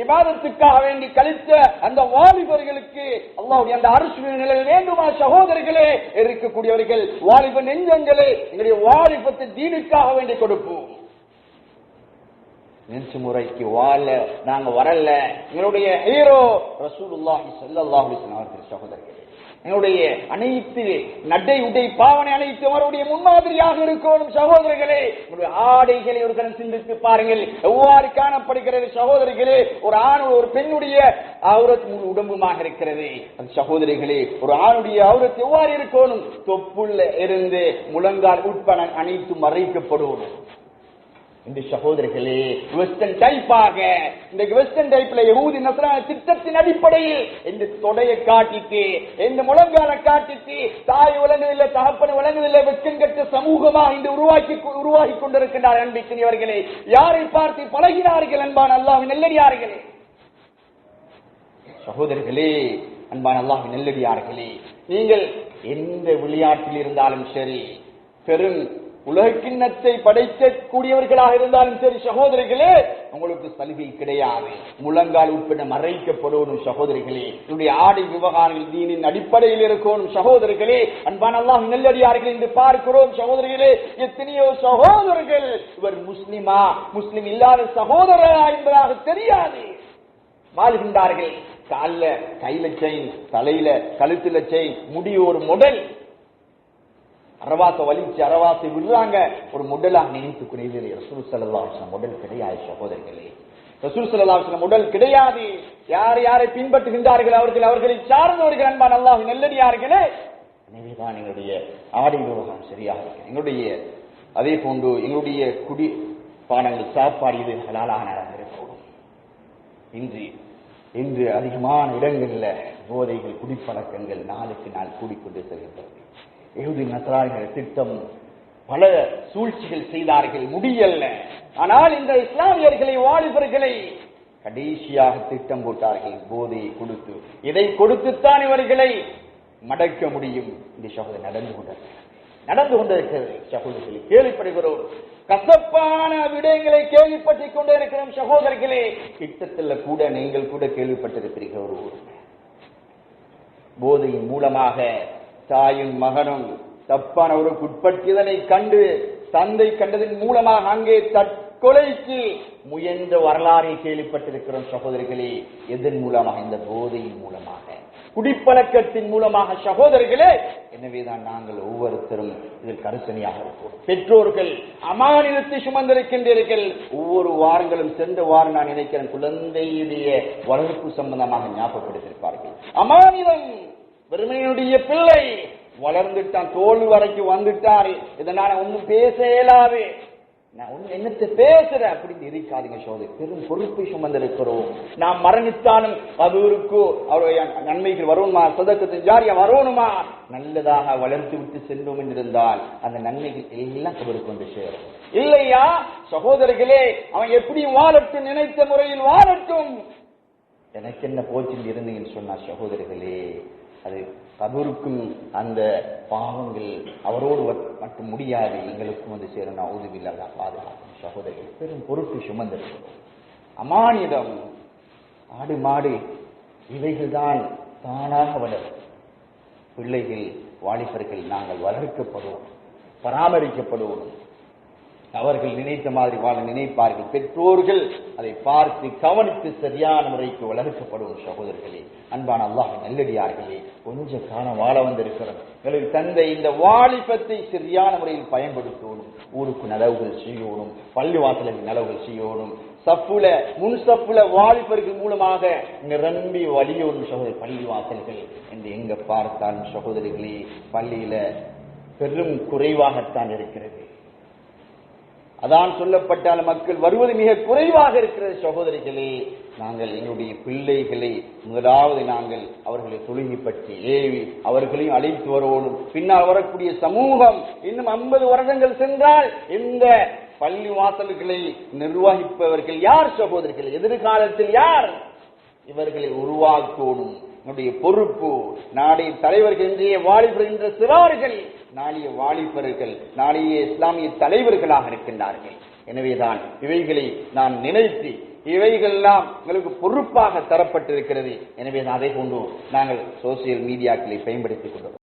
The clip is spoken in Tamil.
இபாதத்துக்காக வேண்டி கழித்த அந்த வாலிபர்களுக்கு அல்லாவுடைய அந்த அரசு நிலையில் வேண்டுமா சகோதரர்களே இருக்கக்கூடியவர்கள் வாலிப நெஞ்சங்களே எங்களுடைய வாலிபத்தை தீனுக்காக வேண்டி கொடுப்போம். நெஞ்சு முறைக்கு வாழ நாங்க வரல. எங்களுடைய ஹீரோ ரசூலுல்லாஹி ஸல்லல்லாஹு அலைஹி வஸல்லம் அவர்கள் சகோதரர்களே எங்களுடைய அனைத்து நடை உடை பாவனை அனைத்து அவருடைய முன்மாதிரியாக இருக்கணும் சகோதரர்களே. உங்களுடைய ஆடைகளை ஒரு கணம் சிந்தித்து பாருங்கள். எவ்வாறு காணப்படுகிறது சகோதரிகளே ஒரு ஆண் ஒரு பெண்ணுடைய அவுரத் முழு உடம்புமாக இருக்கிறது. அந்த சகோதரிகளே ஒரு ஆணுடைய அவுரத் எவ்வாறு இருக்கணும்? தொப்புள்ள இருந்து முழங்கால் உட்பட அனைத்தும் மறைக்கப்படும். இந்த சகோதரர்களே வெஸ்டர்ன் டைப்பாக இந்த வெஸ்டர்ன் டைப்ல யகூதி நசரான திட்டத்தின் அடிப்படையில் இந்த தொடையை காட்டிட்டு இந்த முழங்கால காட்டிட்டு தாய் விளங்குதில்லை தகப்பன் விளங்குதில்லை வெஸ்டன் கட்ட சமூகமாக இந்த உருவாக்கி உருவாகி கொண்டிருக்கின்றார் அன்பிக்கினியவர்களே யாரை பார்த்து பழகினார்கள் அன்பான் அல்லாஹ் நெல்லடியார்களே? சகோதரர்களே அன்பான் அல்லாஹ் நெல்லடியார்களே நீங்கள் எந்த விளையாட்டில் இருந்தாலும் சரி பெரும் உலகிண்ணத்தை படைக்கக்கூடியவர்களாக இருந்தாலும் சரி சகோதரிகளே உங்களுக்கு சலுகை கிடையாது. முழங்கால் உட்பட மறைக்கப்படணும் சகோதரிகளே. என்னுடைய ஆடை விவகாரங்கள் தீனின் அடிப்படையில் இருக்கணும் சகோதரிகளே. அன்பானல்லாம் நெல்லடியார்கள் என்று பார்க்கிறோம் சகோதரிகளே. எத்தனையோ சகோதரர்கள் இவர் முஸ்லிமா முஸ்லிம் இல்லாத சகோதரரா என்பதாக தெரியாது. வாழ்கின்றார்கள். கால்ல கையில செயின் தலையில கழுத்துல செயின் முடி ஒரு முடல் அரவாச வலிச்சு அரவாசை விடுறாங்க. ஒரு முடலாக நினைத்துக் கொள்வது ரசூல் சல்லாஹ் முடல் கிடையாது சகோதரர்களே. ரசூல் சல்லாஹ் உடல் கிடையாது. யார் யாரை பின்பற்றுகின்றார்கள் அவர்கள் அவர்களை சார்ந்தவர்கள் அன்பா நல்லா நெல்லடியார்களே. எனவேதான் எங்களுடைய ஆடை விவகாரம் சரியாக இருக்கு. எங்களுடைய அதே போன்று எங்களுடைய குடி பானங்கள் சாப்பாடு இது ஹலாலாக நடந்திருக்கணும் இன்று இன்று அதிகமான இடங்கள்ல போதைகள் குடிப்பழக்கங்கள் நாளுக்கு நாள் கூடிக்கொண்டு செல்கின்றது எகுதி நசரார்கள் திட்டம்? பல சூழ்ச்சிகள் செய்தார்கள் முடியல்ல. ஆனால் இந்த இஸ்லாமியர்களை வாலிபர்களை கடைசியாக திட்டம் போட்டார்கள் போதையை கொடுத்து. இதை கொடுத்துத்தான் இவர்களை மடக்க முடியும். இந்த சகோதரி நடந்து கொண்டது நடந்து கொண்டிருக்கிறது சகோதரிகளை கேள்விப்படுகிறோம். கசப்பான விடயங்களை கேள்விப்பட்டுக் கொண்டே இருக்கிறோம் சகோதரர்களே கிட்டத்தில் கூட நீங்கள் கூட கேள்விப்பட்டிருக்கிறீர்கள். ஒரு போதையின் மூலமாக தாயும் மகனும் தப்பான ஒரு குட்பட்டியதனை கண்டு தந்தை கண்டதன் மூலமாக அங்கே தற்கொலைக்கு முயன்ற வரலாறை கேள்விப்பட்டிருக்கிறோம் சகோதரிகளே. எதன் மூலமாக? இந்த போதையின் மூலமாக. குடிப்பழக்கத்தின் மூலமாக சகோதரர்களே எனவேதான் நாங்கள் ஒவ்வொருத்தரும் இதில் கருத்தணியாக இருப்போம். பெற்றோர்கள் அமானிதத்தை சுமந்திருக்கின்றீர்கள். ஒவ்வொரு வாரங்களும் சென்ற வாரம் நான் நினைக்கிறேன் குழந்தையுடைய வளர்ப்பு சம்பந்தமாக ஞாபகப்படுத்தியிருப்பார்கள். அமானிதம் வெறுமையுடைய பிள்ளை வளர்ந்துட்டான் தோல்வி வரைக்கும் வந்துட்டாரு. இதனால ஒன்னும் பேச இயலாது. நான் என்னத்தை பேசுற? அப்படின்னு இருக்காதீங்க சோதரி. பெரும் பொறுப்பை சுமந்திருக்கிறோம். நாம் மரணித்தாலும் அவருக்கு அவருடைய நன்மைகள் வரணுமா சதக்கத்தின் ஜாரியா வரணுமா நல்லதாக வளர்த்து விட்டு சென்றோம் என்றிருந்தால் அந்த நன்மைகள் எல்லாம் அவருக்கு வந்து சேரும். இல்லையா? சகோதரர்களே அவன் எப்படி வாழட்டும் நினைத்த முறையில் வாழட்டும். எனக்கு என்ன போச்சு இருந்தீங்கன்னு சொன்னா சகோதரர்களே அது கபருக்கும் அந்த பாவங்கள் அவரோடு மட்டும் முடியாது. எங்களுக்கும் வந்து சேரும். உதவியில் பாதுகாக்கும் சகோதரிகள். பெரும் பொருட்டு சுமந்திருக்கிறோம். அமானிதம் ஆடு மாடு இவைகள் தான் தானாக வளரும். பிள்ளைகள் வாலிபர்கள் நாங்கள் வளர்க்கப்படுவோம் பராமரிக்கப்படுவோம். அவர்கள் நினைத்த மாதிரி வாழ நினைப்பார்கள். பெற்றோர்கள் அதை பார்த்து கவனித்து சரியான முறைக்கு வளர்க்கப்படும் சகோதரர்களே. அன்பான அல்லாஹ் நல்லடியார்களே கொஞ்ச காலம் வாழ வந்திருக்கிறோம் எங்களுக்கு தந்தை இந்த வாலிபத்தை சரியான முறையில் பயன்படுத்தணும். ஊருக்கு நலவுகள் செய்யணும் பள்ளி வாசலுக்கு நலவுகள் செய்யணும். சப்புல முன் சப்புல வாலிபர்கள் மூலமாக நிரம்பி வழியோடும் சகோதரி பள்ளி வாசல்கள் என்று எங்க பார்த்தாலும் சகோதரிகளே பள்ளியில பெரும் குறைவாகத்தான் இருக்கிறது. அதான் சொல்லப்பட்டால் மக்கள் வருவது மிக குறைவாக இருக்கிறது சகோதரிகளே. நாங்கள் எங்களுடைய பிள்ளைகளை முதலாவது நாங்கள் அவர்களை தொழுகி பற்றி ஏவி அவர்களையும் அழைத்து வருவோம் பின்னால் வரக்கூடிய சமூகம் இன்னும் ஐம்பது வருடங்கள் சென்றால் இந்த பள்ளி வாசல்களை நிர்வகிப்பவர்கள் யார் சகோதரிகள்? எதிர்காலத்தில் யார்? இவர்களை உருவாக்கணும். என்னுடைய பொறுப்பு. நாளைய தலைவர்கள் இன்றைய வாலிபர் சிறார்கள். நாளைய வாலிபர்கள் நாளைய இஸ்லாமிய தலைவர்களாக இருக்கின்றார்கள். எனவேதான் இவைகளை நான் நினைத்து இவைகள்லாம் எங்களுக்கு பொறுப்பாக தரப்பட்டிருக்கிறது. எனவே அதை கொண்டு நாங்கள் சோசியல் மீடியாக்களை பயன்படுத்திக் கொண்டோம்.